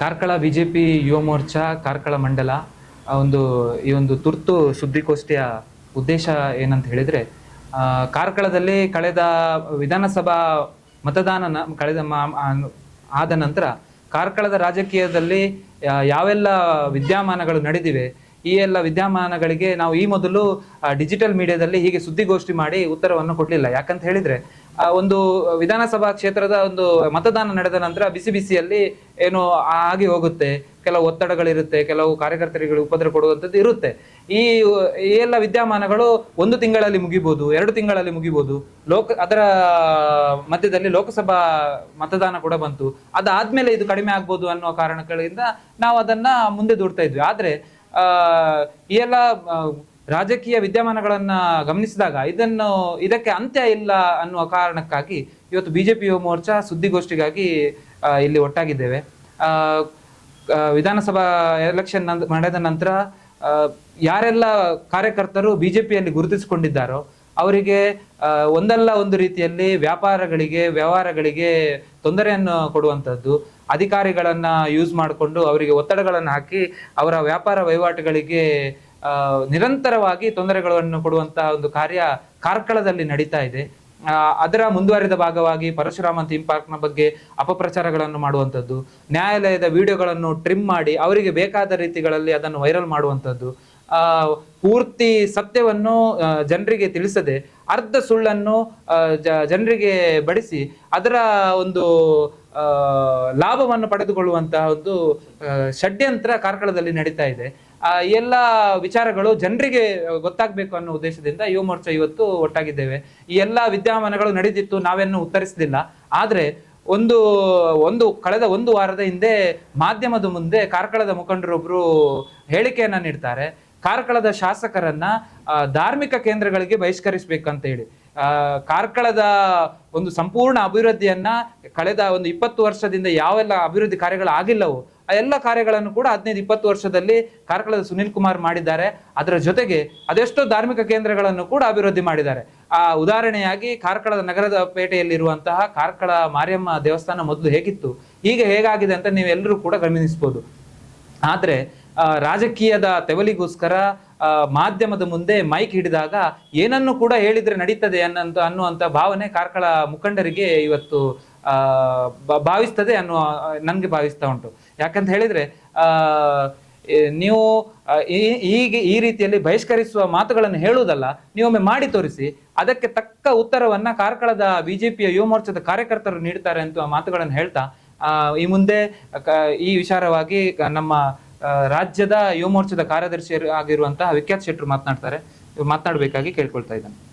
Karkala B J P Yuva Morcha, Karkala ಮಂಡಲ ಒಂದು, ಈ ಒಂದು ತುರ್ತು ಸುದ್ದಿಗೋಷ್ಠಿಯ ಉದ್ದೇಶ ಏನಂತ ಹೇಳಿದರೆ ಕಾರ್ಕಳದಲ್ಲಿ ಕಳೆದ ವಿಧಾನಸಭಾ ಮತದಾನ ಕಳೆದ ಆದ ನಂತರ ಕಾರ್ಕಳದ ರಾಜಕೀಯದಲ್ಲಿ ಯಾವೆಲ್ಲ ವಿದ್ಯಮಾನಗಳು ನಡೆದಿವೆ ಈ ಎಲ್ಲ ವಿದ್ಯಮಾನಗಳಿಗೆ ನಾವು ಈ ಮೊದಲು ಡಿಜಿಟಲ್ ಮೀಡಿಯಾದಲ್ಲಿ ಹೀಗೆ ಸುದ್ದಿಗೋಷ್ಠಿ ಮಾಡಿ ಉತ್ತರವನ್ನು ಕೊಡಲಿಲ್ಲ. ಯಾಕಂತ ಹೇಳಿದ್ರೆ ಒಂದು ವಿಧಾನಸಭಾ ಕ್ಷೇತ್ರದ ಒಂದು ಮತದಾನ ನಡೆದ ನಂತರ ಬಿಸಿ ಬಿಸಿಯಲ್ಲಿ ಏನು ಆಗಿ ಹೋಗುತ್ತೆ. ಕೆಲವು ಒತ್ತಡಗಳಿರುತ್ತೆ, ಕೆಲವು ಕಾರ್ಯಕರ್ತರಿಗೆ ಉಪದ್ರ ಕೊಡುವಂಥದ್ದು ಇರುತ್ತೆ. ಈ ಎಲ್ಲ ವಿದ್ಯಮಾನಗಳು ಒಂದು ತಿಂಗಳಲ್ಲಿ ಮುಗಿಬೋದು, ಎರಡು ತಿಂಗಳಲ್ಲಿ ಮುಗಿಬೋದು. ಲೋಕ, ಅದರ ಮಧ್ಯದಲ್ಲಿ ಲೋಕಸಭಾ ಮತದಾನ ಕೂಡ ಬಂತು. ಅದಾದ್ಮೇಲೆ ಇದು ಕಡಿಮೆ ಆಗ್ಬೋದು ಅನ್ನೋ ಕಾರಣಗಳಿಂದ ನಾವು ಅದನ್ನ ಮುಂದೆ ದೂಡ್ತಾ ಇದ್ವಿ. ಆದ್ರೆ ಈ ಎಲ್ಲ ರಾಜಕೀಯ ವಿದ್ಯಮಾನಗಳನ್ನ ಗಮನಿಸಿದಾಗ ಇದನ್ನು, ಇದಕ್ಕೆ ಅಂತ್ಯ ಇಲ್ಲ ಅನ್ನುವ ಕಾರಣಕ್ಕಾಗಿ ಇವತ್ತು ಬಿಜೆಪಿ ಯುವ ಮೋರ್ಚಾ ಸುದ್ದಿಗೋಷ್ಠಿಗಾಗಿ ಇಲ್ಲಿ ಒಟ್ಟಾಗಿದ್ದೇವೆ. ವಿಧಾನಸಭಾ ಎಲೆಕ್ಷನ್ ನಡೆದ ನಂತರ ಯಾರೆಲ್ಲ ಕಾರ್ಯಕರ್ತರು ಬಿಜೆಪಿಯಲ್ಲಿ ಗುರುತಿಸಿಕೊಂಡಿದ್ದಾರೋ, ಅವರಿಗೆ ಒಂದಲ್ಲ ಒಂದು ರೀತಿಯಲ್ಲಿ ವ್ಯಾಪಾರಗಳಿಗೆ, ವ್ಯವಹಾರಗಳಿಗೆ ತೊಂದರೆಯನ್ನು ಕೊಡುವಂಥದ್ದು ಅಧಿಕಾರಿಗಳನ್ನ ಯೂಸ್ ಮಾಡಿಕೊಂಡು ಅವರಿಗೆ ಒತ್ತಡಗಳನ್ನು ಹಾಕಿ ಅವರ ವ್ಯಾಪಾರ ವಹಿವಾಟುಗಳಿಗೆ ನಿರಂತರವಾಗಿ ತೊಂದರೆಗಳನ್ನು ಕೊಡುವಂತಹ ಒಂದು ಕಾರ್ಯ ಕಾರ್ಕಳದಲ್ಲಿ ನಡೀತಾ ಇದೆ. ಅದರ ಮುಂದುವರಿದ ಭಾಗವಾಗಿ ಪರಶುರಾಮ ಥೀಮ್ ಪಾರ್ಕ್ನ ಬಗ್ಗೆ ಅಪಪ್ರಚಾರಗಳನ್ನು ಮಾಡುವಂಥದ್ದು, ನ್ಯಾಯಾಲಯದ ವಿಡಿಯೋಗಳನ್ನು ಟ್ರಿಮ್ ಮಾಡಿ ಅವರಿಗೆ ಬೇಕಾದ ರೀತಿಗಳಲ್ಲಿ ಅದನ್ನು ವೈರಲ್ ಮಾಡುವಂಥದ್ದು ಪೂರ್ತಿ ಸತ್ಯವನ್ನು ಜನರಿಗೆ ತಿಳಿಸದೆ ಅರ್ಧ ಸುಳ್ಳನ್ನು ಜನರಿಗೆ ಬಡಿಸಿ ಅದರ ಒಂದು ಲಾಭವನ್ನು ಪಡೆದುಕೊಳ್ಳುವಂತಹ ಒಂದು ಷಡ್ಯಂತ್ರ ಕಾರ್ಕಳದಲ್ಲಿ ನಡೀತಾ ಇದೆ. ಆ, ಎಲ್ಲ ವಿಚಾರಗಳು ಜನರಿಗೆ ಗೊತ್ತಾಗಬೇಕು ಅನ್ನೋ ಉದ್ದೇಶದಿಂದ ಯುವ ಮೋರ್ಚಾ ಇವತ್ತು ಒಟ್ಟಾಗಿದ್ದೇವೆ. ಈ ಎಲ್ಲ ವಿದ್ಯಮಾನಗಳು ನಡೆದಿತ್ತು ನಾವೇನು ಉತ್ತರಿಸಲಿಲ್ಲ ಆದರೆ ಒಂದು ಒಂದು ಕಳೆದ ಒಂದು ವಾರದ ಹಿಂದೆ ಮಾಧ್ಯಮದ ಮುಂದೆ ಕಾರ್ಕಳದ ಮುಖಂಡರೊಬ್ರು ಹೇಳಿಕೆಯನ್ನ ನೀಡ್ತಾರೆ. ಕಾರ್ಕಳದ ಶಾಸಕರನ್ನ ಧಾರ್ಮಿಕ ಕೇಂದ್ರಗಳಿಗೆ ಬಹಿಷ್ಕರಿಸಬೇಕಂತ ಹೇಳಿ. ಕಾರ್ಕಳದ ಒಂದು ಸಂಪೂರ್ಣ ಅಭಿವೃದ್ಧಿಯನ್ನ ಕಳೆದ ಒಂದು ಇಪ್ಪತ್ತು ವರ್ಷದಿಂದ ಯಾವೆಲ್ಲ ಅಭಿವೃದ್ಧಿ ಕಾರ್ಯಗಳು ಆಗಿಲ್ಲವೋ, ಆ ಎಲ್ಲ ಕಾರ್ಯಗಳನ್ನು ಕೂಡ ಹದಿನೈದು, ಇಪ್ಪತ್ತು ವರ್ಷದಲ್ಲಿ ಕಾರ್ಕಳದ ಸುನಿಲ್ ಕುಮಾರ್ ಮಾಡಿದ್ದಾರೆ. ಅದರ ಜೊತೆಗೆ ಅದೆಷ್ಟೋ ಧಾರ್ಮಿಕ ಕೇಂದ್ರಗಳನ್ನು ಕೂಡ ಅಭಿವೃದ್ಧಿ ಮಾಡಿದ್ದಾರೆ. ಆ, ಉದಾಹರಣೆಯಾಗಿ ಕಾರ್ಕಳದ ನಗರದ ಪೇಟೆಯಲ್ಲಿರುವಂತಹ ಕಾರ್ಕಳ ಮಾರಿಯಮ್ಮ ದೇವಸ್ಥಾನ ಮೊದಲು ಹೇಗಿತ್ತು, ಈಗ ಹೇಗಾಗಿದೆ ಅಂತ ನೀವೆಲ್ಲರೂ ಕೂಡ ಗಮನಿಸಬಹುದು ಆದ್ರೆ ರಾಜಕೀಯದ ತೆವಲಿಗೋಸ್ಕರ ಮಾಧ್ಯಮದ ಮುಂದೆ ಮೈಕ್ ಹಿಡಿದಾಗ ಏನನ್ನು ಕೂಡ ಹೇಳಿದ್ರೆ ನಡೀತದೆ ಅನ್ನಂತ ಅನ್ನುವಂಥ ಭಾವನೆ ಕಾರ್ಕಳ ಮುಖಂಡರಿಗೆ ಇವತ್ತು ಬ- ಭಾವಿಸ್ತದೆ ಅನ್ನುವ, ನನಗೆ ಭಾವಿಸ್ತಾ ಉಂಟು. ಯಾಕಂತ ಹೇಳಿದ್ರೆ ನೀವು ಹೀಗೆ, ಈ ರೀತಿಯಲ್ಲಿ ಬಹಿಷ್ಕರಿಸುವ ಮಾತುಗಳನ್ನು ಹೇಳುವುದಲ್ಲ, ನೀವೊಮ್ಮೆ ಮಾಡಿ ತೋರಿಸಿ, ಅದಕ್ಕೆ ತಕ್ಕ ಉತ್ತರವನ್ನು ಕಾರ್ಕಳದ ಬಿಜೆಪಿಯ ಯುವ ಮೋರ್ಚಾದ ಕಾರ್ಯಕರ್ತರು ನೀಡ್ತಾರೆ ಅಂತ ಮಾತುಗಳನ್ನು ಹೇಳ್ತಾ ಈ ಮುಂದೆ ಈ ವಿಚಾರವಾಗಿ ನಮ್ಮ ರಾಜ್ಯದ ಯುವ ಮೋರ್ಚಾದ ಕಾರ್ಯದರ್ಶಿ ಆಗಿರುವಂತಹ ವಿಖ್ಯಾತ್ ಶೆಟ್ರು ಮಾತನಾಡ್ತಾರೆ. ಮಾತನಾಡಬೇಕಾಗಿ ಕೇಳ್ಕೊಳ್ತಾ ಇದ್ದಾನೆ.